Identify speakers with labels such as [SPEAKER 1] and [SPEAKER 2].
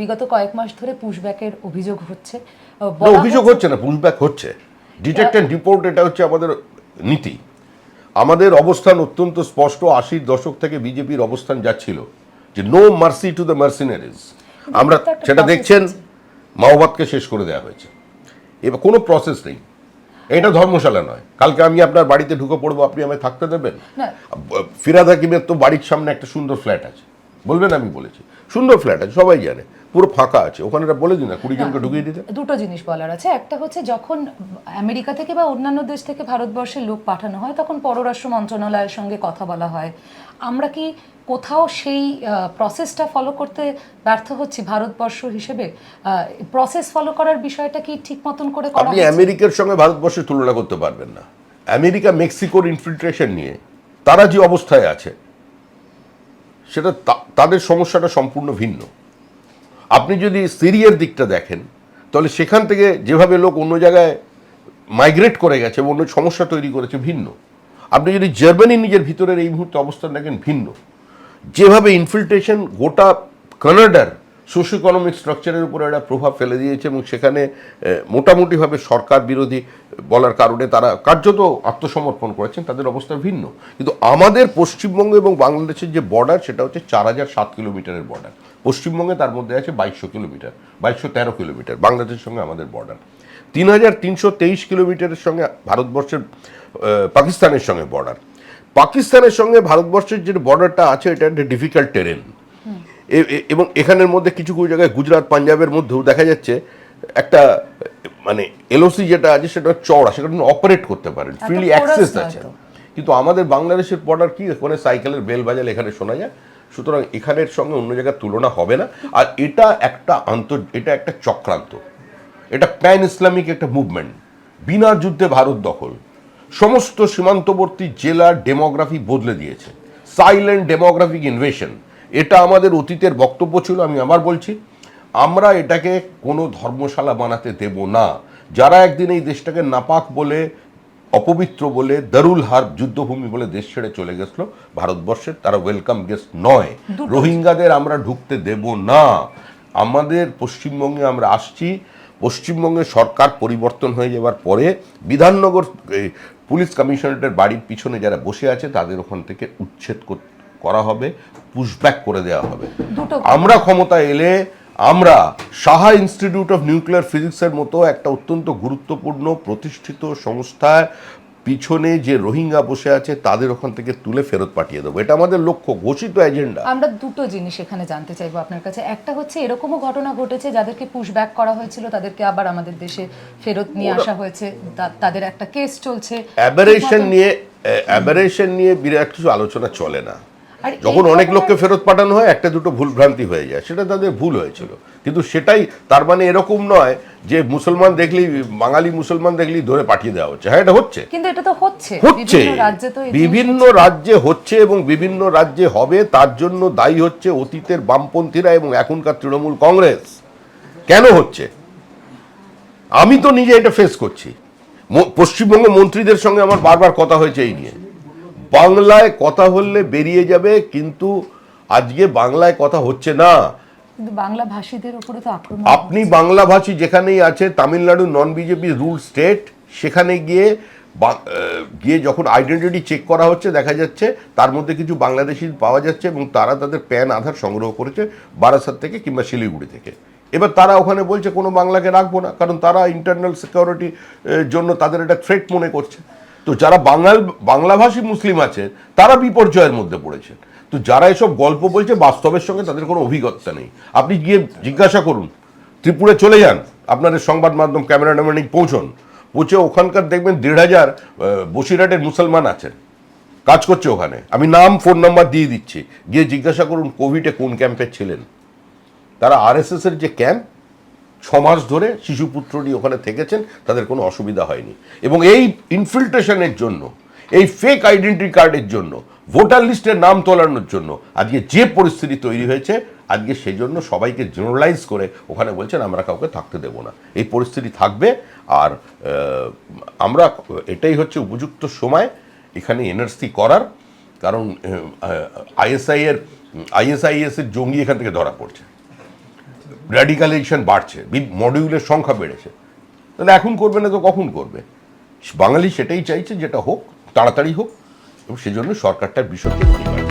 [SPEAKER 1] বিগত কয়েক মাস ধরে পুশব্যাকের অভিযোগ হচ্ছে।
[SPEAKER 2] অভিযোগ হচ্ছে না পুশব্যাক হচ্ছে। ডিটেক্ট অ্যান্ড রিপোর্ট এটা হচ্ছে আমাদের নীতি। আমাদের অবস্থান অত্যন্ত স্পষ্ট আশির দশক থেকে বিজেপির অবস্থান যাচ্ছিল যে no mercy to the mercenaries আমরা সেটা দেখছেন মাওবাদকে শেষ করে দেওয়া হয়েছে। এবার কোনো প্রসেস নেই। এটা ধর্মশালা নয়। কালকে আমি আপনার বাড়িতে ঢুকে পড়ব আপনি আমায় থাকতে দেবেন। ফিরাদ হাকিমের তো বাড়ির সামনে একটা সুন্দর ফ্ল্যাট আছে। বলবেন আমি বলেছি। সুন্দর ফ্ল্যাট আছে সবাই জানে। পুরো ফাঁকা আছে। ওখানে একটা বলে দিন না কুড়ি জনকে ঢুকিয়ে দিতে।
[SPEAKER 1] দুটো জিনিস বলার আছে। একটা হচ্ছে যখন আমেরিকা থেকে বা অন্যান্য দেশ থেকে ভারতবর্ষে লোক পাঠানো হয় তখন পররাষ্ট্র মন্ত্রণালয়ের সঙ্গে কথা বলা হয়। আমরা কি কোথাও সেই প্রসেসটা ফলো করতে ব্যর্থ হচ্ছি ভারতবর্ষ হিসেবে? প্রসেস ফলো করার বিষয়টা কি ঠিক মতন করে করা
[SPEAKER 2] আপনি আমেরিকার সঙ্গে ভারতবর্ষের তুলনা করতে পারবেন না। আমেরিকা মেক্সিকোর ইনফিল্ট্রেশন নিয়ে তারা যে অবস্থায় আছে সেটা তাদের সমস্যাটা সম্পূর্ণ ভিন্ন। আপনি যদি সিরিয়ার দিকটা দেখেন, তাহলে সেখান থেকে যেভাবে লোক অন্য জায়গায় মাইগ্রেট করে গেছে এবং অন্য সমস্যা তৈরি করেছে ভিন্ন। আপনি যদি জার্মানি নিজের ভিতরের এই মুহূর্তে অবস্থান দেখেন, ভিন্ন। যেভাবে ইনফিল্ট্রেশন গোটা কানাডার সোশ্য ইকোনমিক স্ট্রাকচারের উপরে একটা প্রভাব ফেলে দিয়েছে এবং সেখানে মোটামুটিভাবে সরকার বিরোধী বলার কারণে তারা কার্যত আত্মসমর্পণ করেছেন, তাদের অবস্থা ভিন্ন। কিন্তু আমাদের পশ্চিমবঙ্গ এবং বাংলাদেশের যে বর্ডার সেটা হচ্ছে চার হাজার সাত কিলোমিটারের বর্ডার পশ্চিমবঙ্গে তার মধ্যে আছে বাইশশো কিলোমিটার, বাইশশো তেরো কিলোমিটার, বাংলাদেশের সঙ্গে আমাদের বর্ডার তিন হাজার তিনশো তেইশ কিলোমিটারের সঙ্গে ভারতবর্ষের পাকিস্তানের সঙ্গে বর্ডার পাকিস্তানের সঙ্গে ভারতবর্ষের যে বর্ডারটা আছে, এটা একটা ডিফিকাল্ট টেরেন এবং এখানের মধ্যে কিছু কিছু জায়গায় গুজরাট পাঞ্জাবের মধ্যেও দেখা যাচ্ছে একটা মানে এলওসি যেটা আছে সেটা চওড়া সেটা অপারেট করতে পারেন ফ্রিলি অ্যাক্সেস আছে। কিন্তু আমাদের বাংলাদেশের বর্ডার কি ওখানে সাইকেলের বেল বাজালে এখানে শোনা যায়। সুতরাং এখানের সঙ্গে অন্য জায়গার তুলনা হবে না। আর এটা একটা আন্তর এটা একটা চক্রান্ত। এটা প্যান ইসলামিক একটা মুভমেন্ট বিনা যুদ্ধে ভারত দখল। সমস্ত সীমান্তবর্তী জেলার ডেমোগ্রাফি বদলে দিয়েছে। সাইলেন্ট ডেমোগ্রাফিক ইনভেশন এটা আমাদের অতীতের বক্তব্য ছিল আমি আবার বলছি আমরা এটাকে কোনো ধর্মশালা বানাতে দেব না। যারা একদিন এই দেশটাকে নাপাক বলে অপবিত্র বলে দারুল হার্ব যুদ্ধভূমি বলে দেশ ছেড়ে চলে গেছিল ভারতবর্ষের তারা ওয়েলকাম গেস্ট নয়। রোহিঙ্গাদের আমরা ঢুকতে দেব না। আমাদের পশ্চিমবঙ্গে আমরা আসছি পশ্চিমবঙ্গে সরকার পরিবর্তন হয়ে যাওয়ার পরে বিধাননগর পুলিশ কমিশনারেটের বাড়ির পিছনে যারা বসে আছে তাদের ওখান থেকে উচ্ছেদ কর- করা হবে পুশব্যাক করে দেওয়া হবে। আমরা ক্ষমতা এলে আমরা সাহা ইনস্টিটিউট অফ নিউক্লিয়ার ফিজিক্সের মতো একটা অত্যন্ত গুরুত্বপূর্ণ প্রতিষ্ঠিত সংস্থার পিছনে যে রোহিঙ্গা বসে আছে তাদের ওখান থেকে তুলে ফেরত পাঠিয়ে দেবো। এটা আমাদের লক্ষ্য ঘোষিত এজেন্ডা
[SPEAKER 1] আমরা দুটো জিনিস এখানে জানতে চাইব আপনার কাছে। একটা হচ্ছে এরকমও ঘটনা ঘটেছে যাদেরকে পুশব্যাক করা হয়েছিল তাদেরকে আবার আমাদের দেশে ফেরত নিয়ে আসা হয়েছে। তাদের একটা কেস চলছে।
[SPEAKER 2] অ্যাবারেশন নিয়ে অ্যাবারেশন নিয়ে বিরাট কিছু আলোচনা চলে না। যখন অনেক লোককে ফেরত পাঠানো হয় একটা দুটো ভুল ভ্রান্তি হয়ে যায়। সেটা তাদের ভুল হয়েছিল। কিন্তু সেটাই তার মানে এরকম নয় যে মুসলমান দেখলেই বাঙালি মুসলমান দেখলেই ধরে পাঠিয়ে দেওয়া হচ্ছে। হ্যাঁ এটা হচ্ছে।
[SPEAKER 1] কিন্তু এটা তো হচ্ছে।
[SPEAKER 2] হচ্ছে।
[SPEAKER 1] বিভিন্ন রাজ্যে
[SPEAKER 2] হচ্ছে। এবং বিভিন্ন রাজ্যে হবে তার জন্য দায়ী হচ্ছে অতীতের বামপন্থীরা এবং এখনকার তৃণমূল কংগ্রেস। কেন হচ্ছে? আমি তো নিজে এটা ফেস করছি। পশ্চিমবঙ্গ মন্ত্রীদের সঙ্গে আমার বারবার কথা হয়েছে এই নিয়ে। বাংলায় কথা হলে বেরিয়ে যাবে কিন্তু আজকে বাংলায় কথা হচ্ছে না।
[SPEAKER 1] কিন্তু বাংলা ভাষীদের উপরে তো আক্রমণ
[SPEAKER 2] আপনি বাংলাভাষী যেখানেই আছে Tamil Nadu non BJP rule state সেখানে গিয়ে গিয়ে যখন আইডেন্টিটি চেক করা হচ্ছে দেখা যাচ্ছে তার মধ্যে কিছু বাংলাদেশি পাওয়া যাচ্ছে এবং তারা তাদের প্যান আধার সংগ্রহ করেছে বারাসাত থেকে কিংবা শিলিগুড়ি থেকে। এবার তারা ওখানে বলছে কোনো বাংলাকে রাখব না কারণ তারা ইন্টারনাল সিকিউরিটি জন্য তাদের একটা থ্রেট মনে করছে। তো যারা বাঙাল, বাংলাভাষী মুসলিম আছে তারা বিপর্যয়ের মধ্যে পড়েছে তো যারা এসব গল্প বলছে, বাস্তবের সঙ্গে তাদের কোনো অভিজ্ঞতা নেই। আপনি গিয়ে জিজ্ঞাসা করুন, ত্রিপুরে চলে যান, আপনাদের সংবাদ মাধ্যম ক্যামেরাম্যানিক পৌঁছন, পৌঁছে ওখানকার দেখবেন দেড় হাজার বসিরহাটের মুসলমান আছেন, কাজ করছে ওখানে। আমি নাম ফোন নাম্বার দিয়ে দিচ্ছি। গিয়ে জিজ্ঞাসা করুন, কোভিডে কোন ক্যাম্পে ছিলেন? তারা আরএসএস এর যে ক্যাম্প ছ মাস ধরে শিশুপুত্র নিয়ে ওখানে থেকেছেন, তাদের কোনো অসুবিধা হয়নি। এবং এই ইনফিল্ট্রেশনের জন্য, এই ফেক আইডেন্টি কার্ডের জন্য ভোটার লিস্টের নাম তোলানোর জন্য আজকে যে পরিস্থিতি তৈরি হয়েছে, আজকে সেই জন্য সবাইকে জেনারেলাইজ করে ওখানে বলছেন, আমরা কাউকে থাকতে দেব না। এই পরিস্থিতি থাকবে আর আমরা এটাই হচ্ছে উপযুক্ত সময় এখানে এনআরসি করার, কারণ আইএসআই এর, আইএসআইএস এর জঙ্গি এখান থেকে ধরা পড়ছে। র্যাডিকালাইজেশন বাড়ছে মডিউলের সংখ্যা বেড়েছে। তাহলে এখন করবে না তো কখন করবে? বাঙালি সেটাই চাইছে যেটা হোক, তাড়াতাড়ি হোক, এবং সেজন্য সরকারটার বিষয়টি পরিবার